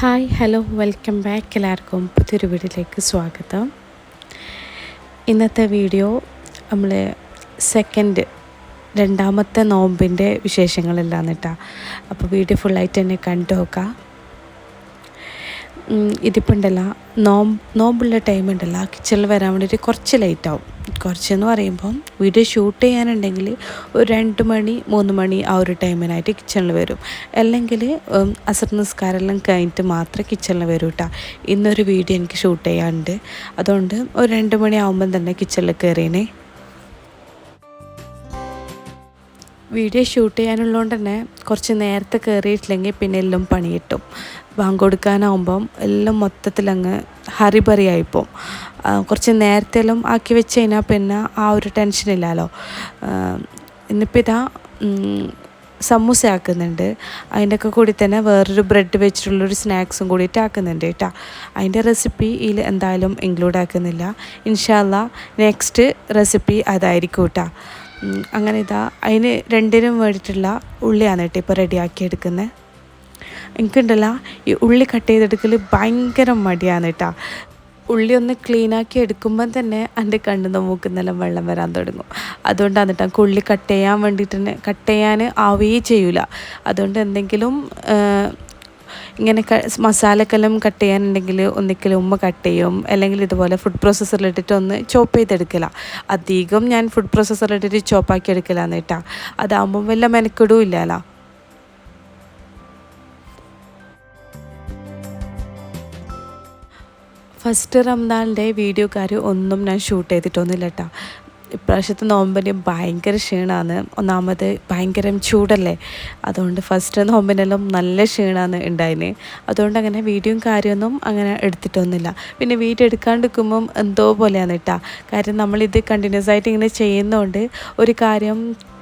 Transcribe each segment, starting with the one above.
Hi hello welcome back എല്ലാവർക്കും പുതിയൊരു വീഡിയോയിലേക്ക് സ്വാഗതം. ഇന്നത്തെ വീഡിയോ നമ്മൾ സെക്കൻഡ് രണ്ടാമത്തെ നോമ്പിന്റെ വിശേഷങ്ങളെല്ലാം കേട്ടോ അപ്പോൾ വീഡിയോ ഫുള്ളായിട്ട് തന്നെ കണ്ടു നോക്കാം. ഇതിപ്പോൾ ഉണ്ടല്ല നോമ്പ് നോമ്പുള്ള ടൈം ഉണ്ടല്ലോ കിച്ചണിൽ വരാൻ വേണ്ടിയിട്ട് കുറച്ച് ലേറ്റാവും കുറച്ചെന്ന് പറയുമ്പം വീഡിയോ ഷൂട്ട് ചെയ്യാനുണ്ടെങ്കിൽ ഒരു രണ്ട് മണി മൂന്ന് മണി ആ ഒരു ടൈമിനായിട്ട് കിച്ചണിൽ വരും. അല്ലെങ്കിൽ അസർ നിസ്കാരമെല്ലാം കഴിഞ്ഞിട്ട് മാത്രമേ കിച്ചണിൽ വരൂ കേട്ടോ ഇന്നൊരു വീഡിയോ എനിക്ക് ഷൂട്ട് ചെയ്യാനുണ്ട്. അതുകൊണ്ട് ഒരു രണ്ട് മണി ആകുമ്പം തന്നെ കിച്ചണിൽ കയറിയേ വീഡിയോ ഷൂട്ട് ചെയ്യാനുള്ളതുകൊണ്ട് തന്നെ കുറച്ച് നേരത്തെ കയറിയിട്ടില്ലെങ്കിൽ പിന്നെ എല്ലാം പണി കിട്ടും ബാങ്ക് കൊടുക്കാനാവുമ്പം എല്ലാം മൊത്തത്തിലങ്ങ് ഹറിബറി ആയിപ്പോവും കുറച്ച് നേരത്തെ എല്ലാം ആക്കി വെച്ച് കഴിഞ്ഞാൽ പിന്നെ ആ ഒരു ടെൻഷനില്ലല്ലോ ഇന്നിപ്പോൾ ഇതാ സമൂസ ആക്കുന്നുണ്ട്. അതിന്റെ ഒക്കെ കൂടി തന്നെ വേറൊരു ബ്രെഡ് വെച്ചിട്ടുള്ളൊരു സ്നാക്സും കൂടിയിട്ട് ആക്കുന്നുണ്ട് കേട്ടോ. അതിന്റെ റെസിപ്പി ഇതിൽ എന്തായാലും ഇൻക്ലൂഡ് ആക്കുന്നില്ല. ഇൻഷാല്ല നെക്സ്റ്റ് റെസിപ്പി അതായിരിക്കും കേട്ടോ. അങ്ങനെ ഇതാ. അതിന് രണ്ടിനും വേണ്ടിയിട്ടുള്ള ഉള്ളിയാണ് കേട്ടോ ഇപ്പോൾ റെഡിയാക്കി എടുക്കുന്നത് എനിക്കുണ്ടല്ല ഈ ഉള്ളി കട്ട് ചെയ്തെടുക്കൽ ഭയങ്കര മടിയാണ് കേട്ടോ. ഉള്ളി ഒന്ന് ക്ലീനാക്കി എടുക്കുമ്പം തന്നെ എന്റെ കണ്ണിൽ മൂക്കുന്നെല്ലാം വെള്ളം വരാൻ തുടങ്ങും. അതുകൊണ്ടാണ് കേട്ടോ ഉള്ളി കട്ട് ചെയ്യാൻ വേണ്ടിയിട്ട് തന്നെ കട്ട് ചെയ്യാൻ ആവുകയേ ചെയ്യൂല. അതുകൊണ്ട് എന്തെങ്കിലും ഇങ്ങനെ മസാലക്കെല്ലാം കട്ട് ചെയ്യാനുണ്ടെങ്കിൽ ഒന്നിക്കൽ ഉമ്മ കട്ട് ചെയ്യും. അല്ലെങ്കിൽ ഇതുപോലെ ഫുഡ് പ്രോസസ്സറിലിട്ടിട്ട് ഒന്ന് ചോപ്പ് ചെയ്തെടുക്കില്ല അധികം ഞാൻ ഫുഡ് പ്രോസസ്സറിലിട്ടിട്ട് ചോപ്പാക്കി എടുക്കലാന്ന് കേട്ടാ. അതാകുമ്പം വല്ല മെനക്കെടും ഇല്ലല്ലോ ഫസ്റ്റ് റംദാനിന്റെ വീഡിയോക്കാർ ഒന്നും ഞാൻ ഷൂട്ട് ചെയ്തിട്ടൊന്നുമില്ല കേട്ടോ. ഇപ്രാവശ്യത്തെ നോമ്പിന് ഭയങ്കര ക്ഷീണമാണ് ഒന്നാമത് ഭയങ്കര ചൂടല്ലേ? അതുകൊണ്ട് ഫസ്റ്റ് നോമ്പിനെല്ലാം നല്ല ക്ഷീണമാണ് ഉണ്ടായിന് അതുകൊണ്ട് അങ്ങനെ വീഡിയോയും കാര്യമൊന്നും അങ്ങനെ എടുത്തിട്ടൊന്നുമില്ല. പിന്നെ വീഡിയോ എടുക്കാണ്ടിരിക്കുമ്പം എന്തോ പോലെയാണ് കേട്ടോ കാര്യം നമ്മളിത് കണ്ടിന്യൂസ് ആയിട്ട് ഇങ്ങനെ ചെയ്യുന്നതുകൊണ്ട് ഒരു കാര്യം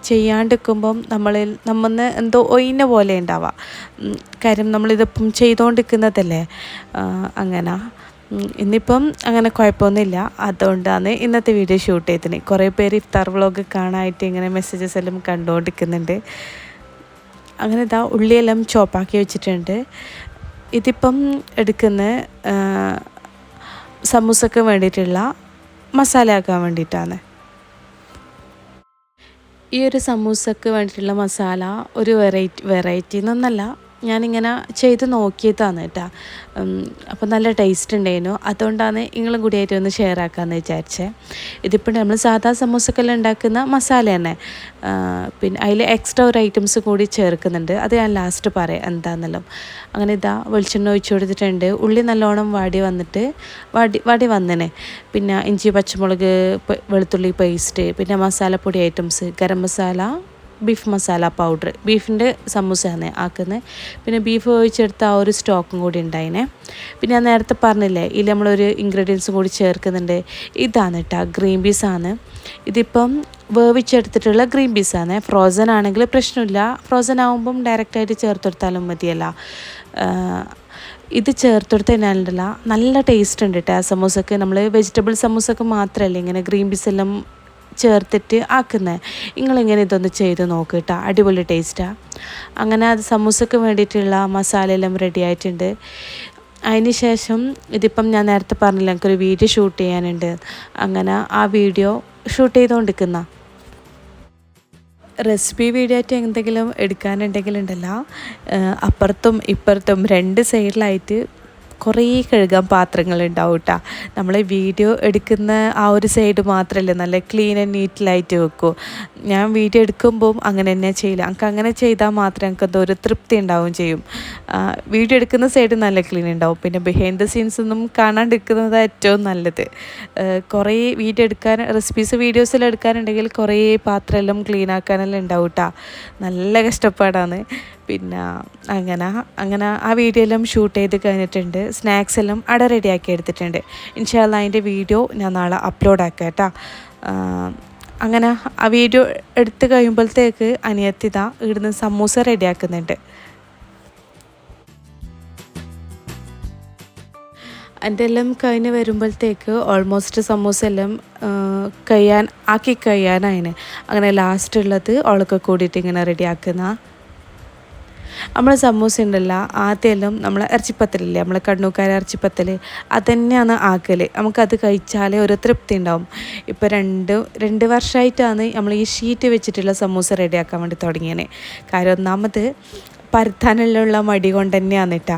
ചെയ്യാണ്ടിരിക്കുമ്പം നമ്മളിൽ നമ്മന്ന് എന്തോ ഒയിന പോലെ ഉണ്ടാവാം കാര്യം നമ്മളിതിപ്പം ചെയ്തുകൊണ്ടിരിക്കുന്നതല്ലേ അങ്ങനെ. ഇന്നിപ്പം അങ്ങനെ കുഴപ്പമൊന്നുമില്ല. അതുകൊണ്ടാണ് ഇന്നത്തെ വീഡിയോ ഷൂട്ട് ചെയ്തത്. കുറേ പേര് ഇഫ്താർ വ്ളോഗ് കാണാനായിട്ട് ഇങ്ങനെ മെസ്സേജസ് എല്ലാം കണ്ടുകൊണ്ടിരിക്കുന്നുണ്ട്. അങ്ങനെ ഇതാ ഉള്ളിയെല്ലാം ചോപ്പാക്കി വെച്ചിട്ടുണ്ട്. ഇതിപ്പം എടുക്കുന്ന സമൂസക്ക് വേണ്ടിയിട്ടുള്ള മസാല ആക്കാൻ വേണ്ടിയിട്ടാണ്. ഈ ഒരു സമൂസക്ക് വേണ്ടിയിട്ടുള്ള മസാല ഒരു വെറൈറ്റി വെറൈറ്റി എന്നൊന്നല്ല ഞാനിങ്ങനെ ചെയ്ത് നോക്കിയതാണ് കേട്ടോ. അപ്പോൾ നല്ല ടേസ്റ്റ് ഉണ്ടായിരുന്നു. അതുകൊണ്ടാണ് നിങ്ങളും കൂടിയായിട്ട് ഒന്ന് ഷെയർ ആക്കാമെന്ന് വിചാരിച്ചേ. ഇതിപ്പോൾ നമ്മൾ സാധാ സമൂസക്കെല്ലാം ഉണ്ടാക്കുന്ന മസാല തന്നെ. പിന്നെ അതിൽ എക്സ്ട്രാ ഒരു ഐറ്റംസ് കൂടി ചേർക്കുന്നുണ്ട്. അത് ഞാൻ ലാസ്റ്റ് പറയാം എന്താണെന്നല്ലോ അങ്ങനെ ഇതാ വെളിച്ചെണ്ണ ഒഴിച്ചു കൊടുത്തിട്ടുണ്ട്. ഉള്ളി നല്ലോണം വാടി വന്നിട്ട് വടി വടി വന്നനെ. പിന്നെ ഇഞ്ചി പച്ചമുളക് വെളുത്തുള്ളി പേസ്റ്റ് പിന്നെ മസാലപ്പൊടി items garam masala beef masala powder ബീഫിന്റെ സമൂസയാണ് ആക്കുന്നത്. പിന്നെ ബീഫ് വേവിച്ചെടുത്ത ആ ഒരു സ്റ്റോക്കും കൂടി ഉണ്ടായിനെ. പിന്നെ ഞാൻ നേരത്തെ പറഞ്ഞില്ലേ ഇതിൽ നമ്മളൊരു ഇൻഗ്രീഡിയൻസും കൂടി ചേർക്കുന്നുണ്ട്. ഇതാണ് കേട്ടോ ഗ്രീൻ പീസാണ് ഇതിപ്പം വേവിച്ചെടുത്തിട്ടുള്ള ഗ്രീൻ പീസാണ് ഫ്രോസൺ ആണെങ്കിൽ പ്രശ്നമില്ല. ഫ്രോസൺ ആകുമ്പം ഡയറക്റ്റായിട്ട് ചേർത്തെടുത്താലും മതിയല്ല. ഇത് ചേർത്തെടുത്ത് കഴിഞ്ഞാലുണ്ടല്ല നല്ല ടേസ്റ്റ് ഉണ്ട് കേട്ടോ സമൂസക്ക് നമ്മൾ വെജിറ്റബിൾ സമൂസക്ക് മാത്രമല്ല ഇങ്ങനെ ഗ്രീൻ പീസ് എല്ലാം ചേർത്തിട്ട് ആക്കുന്നത് നിങ്ങളിങ്ങനെ ഇതൊന്ന് ചെയ്ത് നോക്ക് കേട്ടോ അടിപൊളി ടേസ്റ്റാണ് അങ്ങനെ അത് സമൂസക്ക് വേണ്ടിയിട്ടുള്ള മസാലയെല്ലാം റെഡി ആയിട്ടുണ്ട്. അതിന് ശേഷം ഇതിപ്പം ഞാൻ നേരത്തെ പറഞ്ഞില്ല എനിക്കൊരു വീഡിയോ ഷൂട്ട് ചെയ്യാനുണ്ട്. അങ്ങനെ ആ വീഡിയോ ഷൂട്ട് ചെയ്തുകൊണ്ടിരിക്കുന്ന റെസിപ്പി വീഡിയോ ആയിട്ട് എന്തെങ്കിലും എടുക്കാനുണ്ടെങ്കിലുണ്ടല്ലോ അപ്പുറത്തും ഇപ്പുറത്തും രണ്ട് സൈഡിലായിട്ട് കുറേ കഴുകാൻ പാത്രങ്ങൾ ഉണ്ടാവും കേട്ടോ നമ്മൾ വീഡിയോ എടുക്കുന്ന ആ ഒരു സൈഡ് മാത്രമല്ല നല്ല ക്ലീൻ ആൻഡ് നീറ്റിലായിട്ട് വെക്കൂ. ഞാൻ വീഡിയോ എടുക്കുമ്പോൾ അങ്ങനെ തന്നെ ചെയ്യില്ല എനിക്ക് അങ്ങനെ ചെയ്താൽ മാത്രമേ എനിക്ക് എന്തോ ഒരു തൃപ്തി ഉണ്ടാവും ചെയ്യും. വീഡിയോ എടുക്കുന്ന സൈഡ് നല്ല ക്ലീൻ ഉണ്ടാവും. പിന്നെ ബിഹൈൻഡ് ദ സീൻസ് ഒന്നും കാണാണ്ടിരിക്കുന്നത് ഏറ്റവും നല്ലത്. കുറേ വീഡിയോ എടുക്കാൻ റെസിപ്പീസ് വീഡിയോസിലെടുക്കാനുണ്ടെങ്കിൽ കുറേ പാത്രമെല്ലാം ക്ലീൻ ആക്കാനെല്ലാം ഉണ്ടാവും കേട്ടോ നല്ല കഷ്ടപ്പാടാണ്. പിന്നെ അങ്ങനെ അങ്ങനെ ആ വീഡിയോ എല്ലാം ഷൂട്ട് ചെയ്ത് കഴിഞ്ഞിട്ടുണ്ട്. സ്നാക്സ് എല്ലാം അട റെഡിയാക്കി എടുത്തിട്ടുണ്ട്. ഇൻഷാല്ല അതിന്റെ വീഡിയോ ഞാൻ നാളെ അപ്ലോഡ് ആക്കാം കേട്ടോ. അങ്ങനെ ആ വീഡിയോ എടുത്ത് കഴിയുമ്പോഴത്തേക്ക് അനിയത്തിത ഇവിടുന്ന് സമൂസ റെഡിയാക്കുന്നുണ്ട് എന്റെ എല്ലാം കഴിഞ്ഞ് വരുമ്പോഴത്തേക്ക് ഓൾമോസ്റ്റ് സമൂസ എല്ലാം കഴിയാൻ ആക്കി കഴിയാനായിന്. അങ്ങനെ ലാസ്റ്റ് ഉള്ളത് അവൾക്ക് കൂടിയിട്ട് ഇങ്ങനെ റെഡിയാക്കുന്ന നമ്മൾ സമൂസ ഉണ്ടല്ല ആദ്യമെല്ലാം നമ്മൾ ഇറച്ചിപ്പത്തലില്ലേ നമ്മളെ കണ്ണൂക്കാരെ ഇറച്ചിപ്പത്തൽ അതന്നെയാണ് ആക്കൽ നമുക്കത് കഴിച്ചാലേ ഒരു തൃപ്തി ഉണ്ടാവും. ഇപ്പോൾ രണ്ട് രണ്ട് വർഷമായിട്ടാണ് നമ്മൾ ഈ ഷീറ്റ് വെച്ചിട്ടുള്ള സമൂസ റെഡിയാക്കാൻ വേണ്ടി തുടങ്ങിയത് കാര്യം ഒന്നാമത് പരത്താനുള്ള മടി കൊണ്ട് തന്നെയാണ് കേട്ടോ.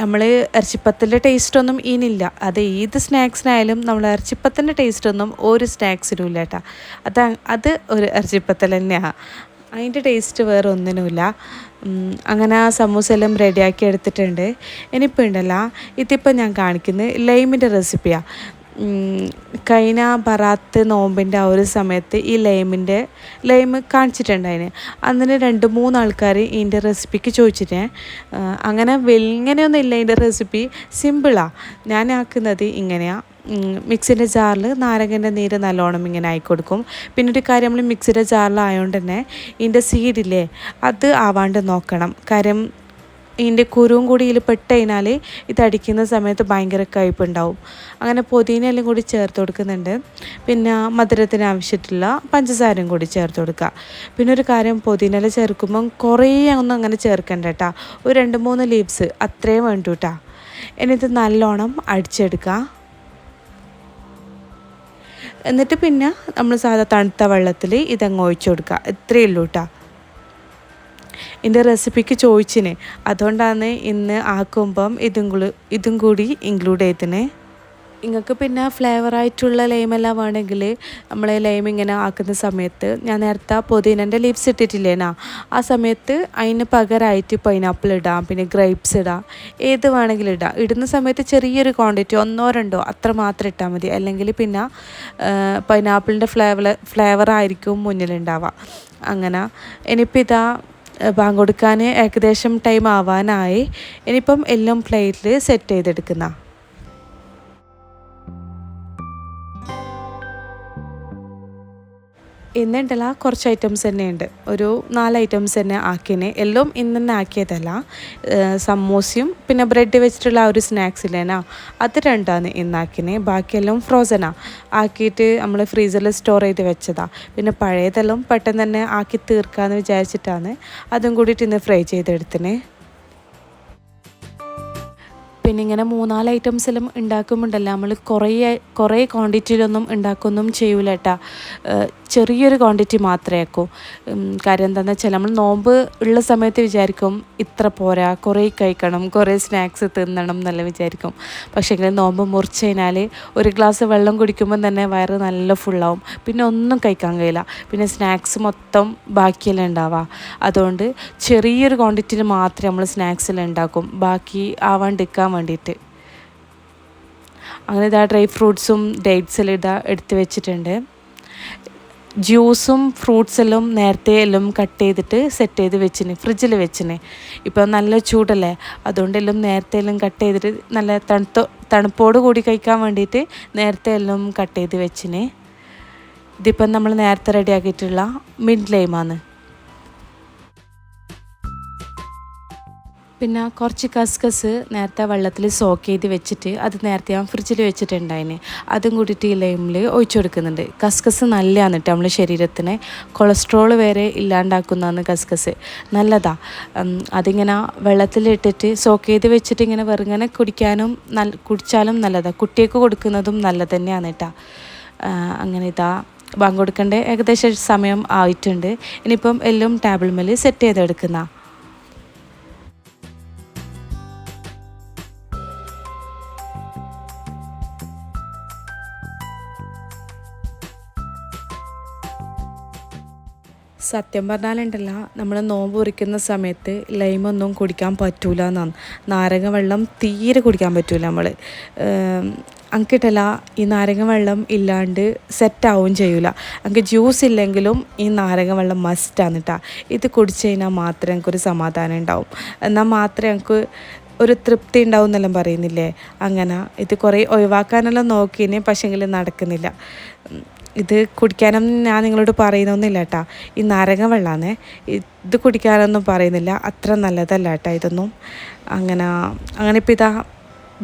നമ്മൾ ഇറച്ചിപ്പത്തിന്റെ ടേസ്റ്റൊന്നും ഇനില്ല അത് ഏത് സ്നാക്സിനായാലും നമ്മൾ ഇറച്ചിപ്പത്തിന്റെ ടേസ്റ്റൊന്നും ഒരു സ്നാക്സിനും ഇല്ല കേട്ടോ. അത് അത് ഒരു ഇറച്ചിപ്പത്തൽ തന്നെയാണ് അതിന്റെ ടേസ്റ്റ് വേറെ ഒന്നിനുമില്ല. അങ്ങനെ ആ സമൂസ എല്ലാം റെഡിയാക്കി എടുത്തിട്ടുണ്ട്. ഇനിയിപ്പോൾ ഉണ്ടല്ലോ ഇതിപ്പോൾ ഞാൻ കാണിക്കുന്നത് ലൈമിന്റെ റെസിപ്പിയാണ് കഴിഞ്ഞ ബറാത്ത് നോമ്പിന്റെ ആ ഒരു സമയത്ത് ഈ ലൈമിന്റെ ലൈം കാണിച്ചിട്ടുണ്ടായിന്. അന്നിന് രണ്ട് മൂന്ന് ആൾക്കാർ ഇതിന്റെ റെസിപ്പിക്ക് ചോദിച്ചിട്ടേ അങ്ങനെ വലിങ്ങനെയൊന്നും ഇല്ല ഇതിന്റെ റെസിപ്പി. സിമ്പിളാണ് ഞാൻ ആക്കുന്നത് ഇങ്ങനെയാണ് മിക്സിന്റെ ജാറിൽ നാരങ്ങന്റെ നീര് നല്ലോണം ഇങ്ങനെ ആയി കൊടുക്കും. പിന്നെ ഒരു കാര്യം നമ്മൾ മിക്സിയുടെ ജാറിലായതുകൊണ്ട് തന്നെ ഇതിന്റെ സീഡില്ലേ അത് ആവാണ്ട് നോക്കണം. കാര്യം ഇതിന്റെ കുരുവും കൂടി ഇതിൽ പെട്ട് കഴിഞ്ഞാൽ ഇത് അടിക്കുന്ന സമയത്ത് ഭയങ്കര കയ്പുണ്ടാവും. അങ്ങനെ പൊതിനെല്ലാം കൂടി ചേർത്ത് കൊടുക്കുന്നുണ്ട്. പിന്നെ മധുരത്തിന് ആവശ്യത്തിലുള്ള പഞ്ചസാരയും കൂടി ചേർത്ത് കൊടുക്കുക. പിന്നെ ഒരു കാര്യം പൊതിനല ചേർക്കുമ്പം കുറേ ഒന്നും അങ്ങനെ ചേർക്കണ്ട കേട്ടോ. ഒരു രണ്ട് മൂന്ന് ലീവ്സ് അത്രയും വേണ്ടു കേട്ടോ. എന്നിട്ട് നല്ലോണം അടിച്ചെടുക്കുക. എന്നിട്ട് പിന്നെ നമ്മൾ സാധാ തണുത്ത വെള്ളത്തിൽ ഇതങ്ങ് ഒഴിച്ചു കൊടുക്കുക. ഇത്രയേ ഉള്ളൂ കേട്ടോ. ഇതിന്റെ റെസിപ്പിക്ക് ചോദിച്ചിന്. അതുകൊണ്ടാണ് ഇന്ന് ആക്കുമ്പം ഇതും ഇതും കൂടി ഇൻക്ലൂഡ് ചെയ്തിന്. നിങ്ങൾക്ക് പിന്നെ ഫ്ലേവറായിട്ടുള്ള ലൈമെല്ലാം വേണമെങ്കിൽ നമ്മൾ ലൈം ഇങ്ങനെ ആക്കുന്ന സമയത്ത് ഞാൻ നേരത്തെ പുതിനന്റെ ലീവ്സ് ഇട്ടിട്ടില്ലേനാ? ആ സമയത്ത് അതിന് പകരമായിട്ട് പൈനാപ്പിൾ ഇടാം പിന്നെ ഗ്രേപ്സ് ഇടാം ഏത് വേണമെങ്കിലും ഇടാം. ഇടുന്ന സമയത്ത് ചെറിയൊരു ക്വാണ്ടിറ്റി ഒന്നോ രണ്ടോ അത്ര മാത്രം ഇട്ടാൽ മതി. അല്ലെങ്കിൽ പിന്നെ പൈനാപ്പിളിന്റെ ഫ്ലേവർ ആയിരിക്കും മുന്നിലുണ്ടാവുക. അങ്ങനെ. ഇനിയിപ്പോൾ ഇതാ ബാങ്ക് കൊടുക്കാൻ ഏകദേശം ടൈം ആവാനായി. ഇനിയിപ്പം എല്ലാം പ്ലേറ്റിൽ സെറ്റ് ചെയ്തെടുക്കുന്ന. ഇന്നുണ്ടല്ല കുറച്ച് ഐറ്റംസ് തന്നെ ഉണ്ട് ഒരു നാല് ഐറ്റംസ് തന്നെ ആക്കിനെ. എല്ലാം ഇന്ന് തന്നെ ആക്കിയതല്ല സമോസയും പിന്നെ ബ്രെഡ് വെച്ചിട്ടുള്ള ആ ഒരു സ്നാക്സ് ഇല്ലേനാ അത് രണ്ടാണ് ഇന്നാക്കിനെ. ബാക്കിയെല്ലാം ഫ്രോസനാ ആക്കിയിട്ട് നമ്മൾ ഫ്രീസറിൽ സ്റ്റോർ ചെയ്ത് വെച്ചതാ. പിന്നെ പഴയതെല്ലാം പെട്ടെന്ന് തന്നെ ആക്കി തീർക്കാമെന്ന് വിചാരിച്ചിട്ടാണ്. അതും കൂടിയിട്ട് ഇന്ന് ഫ്രൈ ചെയ്തെടുത്തിനെ. പിന്നെ ഇങ്ങനെ മൂന്നാൽ ഐറ്റംസിലും ഉണ്ടാക്കുമ്പോണ്ടല്ലോ നമ്മൾ കുറേ കുറേ ക്വാണ്ടിറ്റിയിലൊന്നും ഉണ്ടാക്കൊന്നും ചെയ്യൂല കേട്ടാ ചെറിയൊരു ക്വാണ്ടിറ്റി മാത്രമേ ആക്കൂ. കാര്യം എന്താണെന്ന് വെച്ചാൽ നമ്മൾ നോമ്പ് ഉള്ള സമയത്ത് വിചാരിക്കും ഇത്ര പോരാ കുറേ കഴിക്കണം കുറേ സ്നാക്സ് തിന്നണം എന്നെല്ലാം വിചാരിക്കും. പക്ഷേ ഇങ്ങനെ നോമ്പ് മുറിച്ച് കഴിഞ്ഞാൽ ഒരു ഗ്ലാസ് വെള്ളം കുടിക്കുമ്പോൾ തന്നെ വയറ് നല്ല ഫുള്ളാവും. പിന്നെ ഒന്നും കഴിക്കാൻ കഴിയില്ല. പിന്നെ സ്നാക്സ് മൊത്തം ബാക്കിയെല്ലാം ഉണ്ടാവുക. അതുകൊണ്ട് ചെറിയൊരു ക്വാണ്ടിറ്റിയിൽ മാത്രമേ നമ്മൾ സ്നാക്സിൽ ഉണ്ടാക്കും. ബാക്കി ആവാണ്ടിരിക്കാൻ വേണ്ടിയിട്ട്. അങ്ങനെ ഇതാ ഡ്രൈ ഫ്രൂട്ട്സും ഡേറ്റ്സെല്ലാം ഇതാ എടുത്ത് വെച്ചിട്ടുണ്ട്. ജ്യൂസും ഫ്രൂട്ട്സെല്ലാം നേരത്തെ എല്ലാം കട്ട് ചെയ്തിട്ട് സെറ്റ് ചെയ്ത് വെച്ചിന് ഫ്രിഡ്ജിൽ വെച്ചിന്. ഇപ്പം നല്ല ചൂടല്ലേ? അതുകൊണ്ട് എല്ലാം നേരത്തെ എല്ലാം കട്ട് ചെയ്തിട്ട് നല്ല തണുത്ത തണുപ്പോട് കൂടി കഴിക്കാൻ വേണ്ടിയിട്ട് നേരത്തെ എല്ലാം കട്ട് ചെയ്ത് വെച്ചിന്. ഇതിപ്പം നമ്മൾ നേരത്തെ റെഡിയാക്കിയിട്ടുള്ള മിഡ് ലൈമാണ് പിന്നെ കുറച്ച് കസ്കസ് നേരത്തെ വെള്ളത്തിൽ സോക്ക് ചെയ്ത് വെച്ചിട്ട് അത് നേരത്തെ ഞാൻ ഫ്രിഡ്ജിൽ വെച്ചിട്ടുണ്ടായിന്. അതും കൂടിയിട്ട് ഈ ലൈമിൽ ഒഴിച്ചു കൊടുക്കുന്നുണ്ട്. കസ്കസ് നല്ലതാണ് കേട്ടോ നമ്മുടെ ശരീരത്തിന്. കൊളസ്ട്രോൾ വരെ ഇല്ലാണ്ടാക്കുന്നതാണ് കസ്കസ്. നല്ലതാ. അതിങ്ങനെ വെള്ളത്തിലിട്ടിട്ട് സോക്ക് ചെയ്ത് വെച്ചിട്ട് ഇങ്ങനെ വെറുങ്ങനെ കുടിക്കാനും നല്ല കുടിച്ചാലും നല്ലതാണ് കുട്ടികൾക്ക് കൊടുക്കുന്നതും നല്ലത് തന്നെയാണ് കേട്ടോ അങ്ങനെ ഇതാ. ബാങ്ക് ഏകദേശം സമയം ആയിട്ടുണ്ട്. ഇനിയിപ്പം എല്ലാം ടേബിൾ മേൽ സെറ്റ് ചെയ്തെടുക്കുന്ന സത്യം പറഞ്ഞാലുണ്ടല്ല നമ്മൾ നോമ്പ് കുറിക്കുന്ന സമയത്ത് ലൈമൊന്നും കുടിക്കാൻ പറ്റൂല എന്നാണ്. നാരങ്ങ വെള്ളം തീരെ കുടിക്കാൻ പറ്റൂല നമ്മൾ അങ്കിട്ടല്ല ഈ നാരങ്ങ വെള്ളം ഇല്ലാണ്ട് സെറ്റാവും ചെയ്യൂല. എനിക്ക് ജ്യൂസ് ഇല്ലെങ്കിലും ഈ നാരങ്ങ വെള്ളം മസ്റ്റാണ് കേട്ടോ ഇത് കുടിച്ച് കഴിഞ്ഞാൽ മാത്രമേ എനിക്കൊരു സമാധാനം ഉണ്ടാവും. എന്നാൽ മാത്രമേ എനിക്ക് ഒരു തൃപ്തി ഉണ്ടാവും എന്നെല്ലാം പറയുന്നില്ലേ? അങ്ങനെ ഇത് കുറേ ഒഴിവാക്കാനെല്ലാം നോക്കിയിന് പക്ഷേങ്കിൽ നടക്കുന്നില്ല. ഇത് കുടിക്കാനൊന്നും ഞാൻ നിങ്ങളോട് പറയുന്നൊന്നുമില്ല കേട്ടാ. ഈ നാരങ്ങ വെള്ളമാണേ ഇത് കുടിക്കാനൊന്നും പറയുന്നില്ല. അത്ര നല്ലതല്ല കേട്ടോ ഇതൊന്നും. അങ്ങനെ അങ്ങനെ ഇപ്പം ഇതാ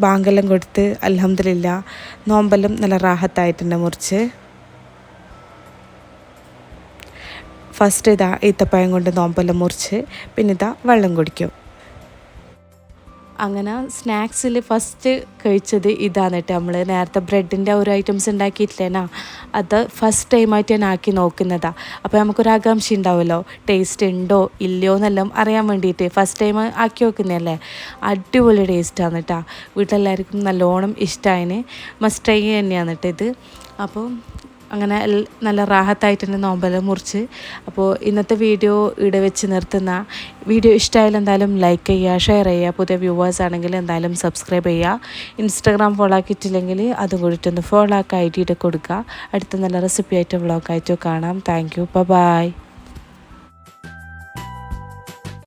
ബാങ്കെല്ലാം കൊടുത്ത് അലഹമില്ല നോമ്പെല്ലാം നല്ല റാഹത്തായിട്ടുണ്ട് മുറിച്ച്. ഫസ്റ്റ് ഇതാ ഈത്തപ്പഴം കൊണ്ട് നോമ്പെല്ലാം മുറിച്ച്. പിന്നെ ഇതാ വെള്ളം കുടിക്കും. അങ്ങനെ സ്നാക്സിൽ ഫസ്റ്റ് കഴിച്ചത് ഇതാണ് കേട്ടോ നമ്മൾ നേരത്തെ ബ്രെഡിന്റെ ഒരു ഐറ്റംസ് ഉണ്ടാക്കിയിട്ടില്ലേനാ? അത് ഫസ്റ്റ് ടൈമായിട്ട് ഞാൻ ആക്കി നോക്കുന്നതാണ് അപ്പോൾ നമുക്കൊരു ആകാംക്ഷ ഉണ്ടാവുമല്ലോ. ടേസ്റ്റ് ഉണ്ടോ ഇല്ലയോ എന്നെല്ലാം അറിയാൻ വേണ്ടിയിട്ട് ഫസ്റ്റ് ടൈം ആക്കി നോക്കുന്നതല്ലേ? അടിപൊളി ടേസ്റ്റാണ് കേട്ടോ. വീട്ടിലെല്ലാവർക്കും നല്ലോണം ഇഷ്ടമായിന് മസ്റ്റ് ട്രൈ തന്നെയാണ് കേട്ടോ ഇത്. അപ്പോൾ അങ്ങനെ നല്ല റാഹത്തായിട്ട് തന്നെ നോമ്പെല്ലാം മുറിച്ച്. അപ്പോൾ ഇന്നത്തെ വീഡിയോ ഇവിടെ വെച്ച് നിർത്തുന്ന. വീഡിയോ ഇഷ്ടമായാലും എന്തായാലും ലൈക്ക് ചെയ്യുക ഷെയർ ചെയ്യുക. പുതിയ വ്യൂവേഴ്സ് ആണെങ്കിൽ എന്തായാലും സബ്സ്ക്രൈബ് ചെയ്യുക. ഇൻസ്റ്റാഗ്രാം ഫോളോ ആക്കിയിട്ടില്ലെങ്കിൽ അതും കൂടിയിട്ടൊന്ന് ഫോളോ ആക്കി ഐ ഡിയുടെ കൊടുക്കുക. അടുത്ത നല്ല റെസിപ്പി ആയിട്ട് വ്ളോഗായിട്ട് കാണാം. Thank you by